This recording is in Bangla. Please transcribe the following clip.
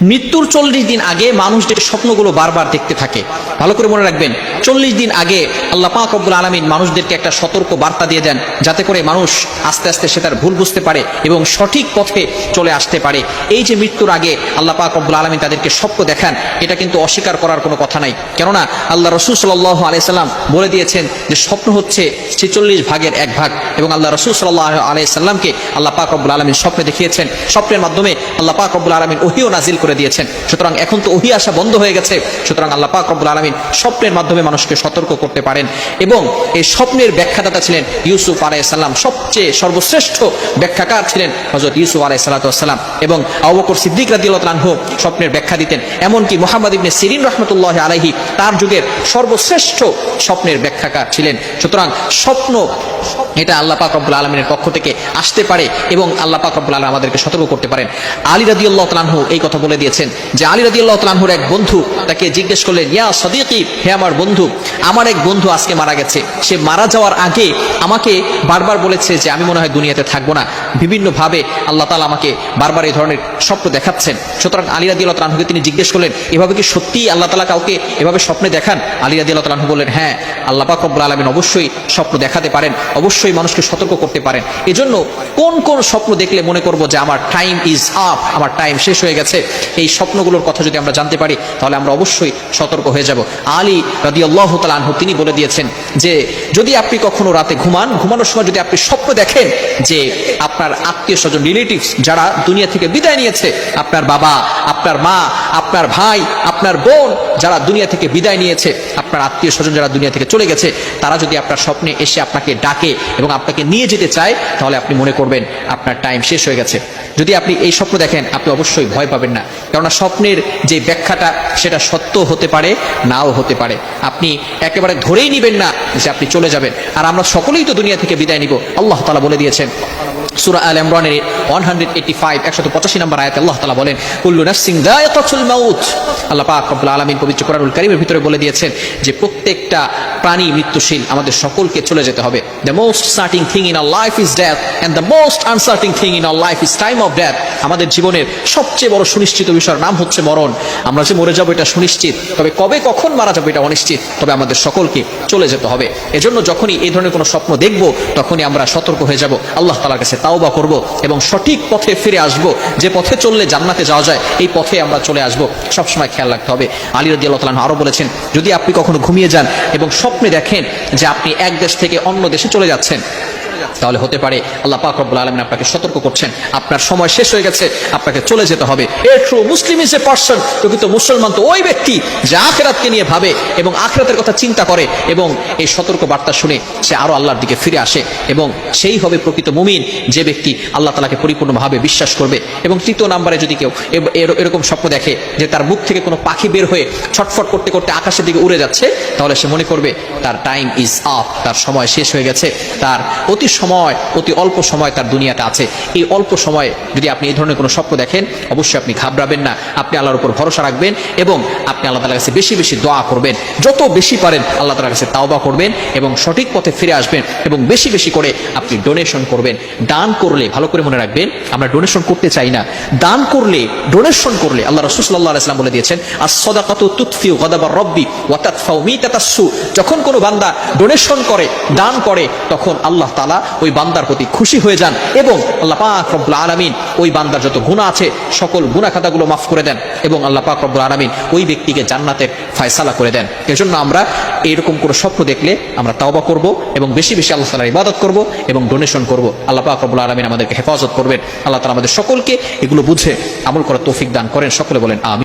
মৃত্যুর চল্লিশ দিন আগে মানুষ যে স্বপ্নগুলো বারবার দেখতে থাকে। ভালো করে মনে রাখবেন, চল্লিশ দিন আগে আল্লাহ পাক রব্বুল আলমিন মানুষদেরকে একটা সতর্ক বার্তা দিয়ে দেন, যাতে করে মানুষ আস্তে আস্তে সে তার ভুল বুঝতে পারে এবং সঠিক পথে চলে আসতে পারে। এই যে মৃত্যুর আগে আল্লাহ পাক রব্বুল আলমিন তাদেরকে স্বপ্ন দেখান, এটা কিন্তু অস্বীকার করার কোনো কথা নাই। কেননা আল্লাহ রসুল সাল্লাহ আলাইসাল্লাম বলে দিয়েছেন যে স্বপ্ন হচ্ছে ছেচল্লিশ ভাগের এক ভাগ এবং আল্লাহ রসুল সাল্লাহ আলাইসাল্লামকে আল্লাহ পাক রব্বুল আলমিন স্বপ্নে দেখিয়েছেন। স্বপ্নের মাধ্যমে আল্লাহ পাক রব্বুল আলমিন ওহিও নাজিল করে দিয়েছেন। সুতরাং এখন তো ওহি আসা বন্ধ হয়ে গেছে। সুতরাং আল্লাহ পাক রব্বুল আলমিন স্বপ্নের মাধ্যমে মানুষকে সতর্ক করতে পারেন এবং এই স্বপ্নের ব্যাখ্যাদাতা ছিলেন ইউসুফ আলাইসাল্লাম সবচেয়ে সর্বশ্রেষ্ঠ ব্যাখ্যাকার ছিলেন হজরত ইউসুফ আলাইসাল্লাম এবং আবকর সিদ্দিক রাদিউল্লাহু স্বপ্নের ব্যাখ্যা দিতেন। এমনকি মোহাম্মদ ইবনে সিরিন রহমতুল্লাহ আলাইহি তার যুগের সর্বশ্রেষ্ঠ স্বপ্নের ব্যাখ্যাকার ছিলেন। সুতরাং স্বপ্ন এটা আল্লাহ পাক রব্বুল আলমিনের পক্ষ থেকে আসতে পারে এবং আল্লাহ পাক রব্বুল আলম আমাদেরকে সতর্ক করতে পারেন। আলী রাদিউল্লাহ তালাহু এই কথা বলে দিয়েছেন যে, আলী রাদিউল্লাহ তালাহুর এক বন্ধু তাকে জিজ্ঞেস করলেন, ইয়া সদিকি, হে আমার বন্ধু, আমার এক বন্ধু আজকে মারা গেছে। সে মারা যাওয়ার আগে আমাকে বারবার বলেছে যে, আমি মনে হয় দুনিয়াতে থাকব না। বিভিন্নভাবে আল্লাহ তালা আমাকে বারবার এই ধরনের স্বপ্ন দেখাচ্ছেন। সুতরাং আলী রাদিউল্লাহ তালাহুকে তিনি জিজ্ঞেস করলেন, এভাবে কি সত্যি আল্লাহ তালা কাউকে এভাবে স্বপ্নে দেখান? আলী রাদিউল্লাহ তালাহু বললেন হ্যাঁ আল্লাহ পাক রব্বুল আলমিন অবশ্যই স্বপ্ন দেখাতে পারেন। অবশ্যই মানুষকে সতর্ক করতে পারেন। এজন্য কোন কোন স্বপ্ন দেখলে মনে করব যে আমার টাইম ইজ আপ আমার টাইম শেষ হয়ে গেছে, এই স্বপ্নগুলোর কথা যদি আমরা জানতে পারি, তাহলে আমরা অবশ্যই সতর্ক হয়ে যাব। আলী রাদি আল্লাহ তালু তিনি বলে দিয়েছেন যে, যদি আপনি কখনো রাতে ঘুমান, ঘুমানোর সময় যদি আপনি স্বপ্ন দেখেন যে আপনার আত্মীয় স্বজন রিলেটিভস যারা দুনিয়া থেকে বিদায় নিয়েছে, আপনার বাবা, আপনার মা, আপনার ভাই, আপনার বোন যারা দুনিয়া থেকে বিদায় নিয়েছে আপনার আত্মীয় স্বজন যারা দুনিয়া থেকে চলে গেছে, তারা যদি আপনার স্বপ্নে এসে আপনাকে ডাকে এবং আপনাকে নিয়ে যেতে চায়, তাহলে আপনি মনে করবেন আপনার টাইম শেষ হয়ে গেছে। যদি আপনি এই স্বপ্ন দেখেন, আপনি অবশ্যই ভয় পাবেন না। কেননা স্বপ্নের যে ব্যাখ্যাটা, সেটা সত্য হতে পারে, নাও হতে পারে। আপনি একেবারে ধরেই নিবেন না যে আপনি চলে যাবেন। আর আমরা সকলেই তো দুনিয়া থেকে বিদায় নিব, আল্লাহ তালা বলে দিয়েছেন। সুরা আল ইমরানের 185 একশত পঁচাশি নম্বর আয়াতে আল্লাহ তালা বলেন, কুল্লু মাউত। আল্লাহ পাক আলামিন পবিত্র কোরআনুল কারীমের ভিতরে বলে দিয়েছেন যে প্রত্যেকটা প্রাণী মৃত্যুশীল আমাদের সকলকে চলে যেতে হবে। The most certain thing in our life is death and the most uncertain thing in our life is time of death আমাদের জীবনের সবচেয়ে বড় সুনিশ্চিত বিষয়ের নাম হচ্ছে মরণ। আমরা যে মরে যাব এটা সুনিশ্চিত, তবে কবে কখন মারা যাব এটা অনিশ্চিত, তবে আমাদের সকলকে চলে যেতে হবে। এজন্য যখনই এই ধরনের কোনো স্বপ্ন দেখব, তখনই আমরা সতর্ক হয়ে যাব, আল্লাহ তালার কাছে তাওবা করব, এবং সঠিক পথে ফিরে আসব। যে পথে চললে জান্নাতে যাওয়া যায়, এই পথে আমরা চলে আসব। সবসময় খেয়াল রাখতে হবে। আলী রদি আল্লাহ আরও বলেছেন, যদি আপনি কখনো ঘুমিয়ে যান এবং স্বপ্নে দেখেন যে আপনি এক দেশ থেকে অন্য দেশে চলে যাচ্ছেন। তাহলে হতে পারে আল্লাহ পাক রব্বুল আলমিন আপনাকে সতর্ক করছেন। আপনার সময় শেষ হয়ে গেছে, আপনাকে চলে যেতে হবে। A true Muslim is a person প্রকৃত মুসলমান তো ওই ব্যক্তি যে আখেরাতকে নিয়ে ভাবে এবং আখেরাতের কথা চিন্তা করে এবং এই সতর্ক বার্তা শুনে সে আরও আল্লাহর দিকে ফিরে আসে এবং সেই হবে প্রকৃত মুমিন, যে ব্যক্তি আল্লাহ তালাকে পরিপূর্ণভাবে বিশ্বাস করবে। এবং তৃতীয় নাম্বারে যদি কেউ এর- এরকম স্বপ্ন দেখে যে তার মুখ থেকে কোনো পাখি বের হয়ে ছটফট করতে করতে আকাশের দিকে উড়ে যাচ্ছে, তাহলে সে মনে করবে, তার টাইম ইজ আপ তার সময় শেষ হয়ে গেছে, তার অতি সময়, অতি অল্প সময় তার দুনিয়াতে আছে। এই অল্প সময়ে যদি আপনি এই ধরনের কোনো স্বপ্ন দেখেন, অবশ্যই আপনি ঘাবড়াবেন না। আপনি আল্লাহর উপর ভরসা রাখবেন এবং আপনি আল্লাহ তালার কাছে বেশি বেশি দোয়া করবেন। যত বেশি পারেন, আল্লাহ তালার কাছে তাওবা করবেন এবং সঠিক পথে ফিরে আসবেন এবং বেশি বেশি করে আপনি ডোনেশন করবেন। দান করলে, ভালো করে মনে রাখবেন, আমরা ডোনেশন করতে চাই না। দান করলে ডোনেশন করলে, আল্লাহ রসুল সাল্লাহ ইসলাম বলে দিয়েছেন আর সদাকাত তুৎফিউ গদাবার রব্বি ওয়াতাতফাউ মিতাতাসসু যখন কোনো বান্দা ডোনেশন করে, দান করে, তখন আল্লাহ তালা ওই বান্দার প্রতি খুশি হয়ে যান এবং আল্লাহ পাক রব্বুল আলামিন ওই বান্দার যত গুণা আছে, সকল গুণা খাতাগুলো মাফ করে দেন এবং আল্লাহ পাক রব্বুল আলামিন ওই ব্যক্তিকে জান্নাতের ফয়সালা করে দেন। এজন্য আমরা এরকম কোনো স্বপ্ন দেখলে আমরা তাওবা করব এবং বেশি বেশি আল্লাহ তালার ইবাদত করব এবং ডোনেশন করব। আল্লাহ পাক রব্বুল আলামিন আমাদেরকে হেফাজত করবেন। আল্লাহ তালা আমাদের সকলকে এগুলো বুঝে আমল করার তৌফিক দান করেন। সকলে বলেন আমি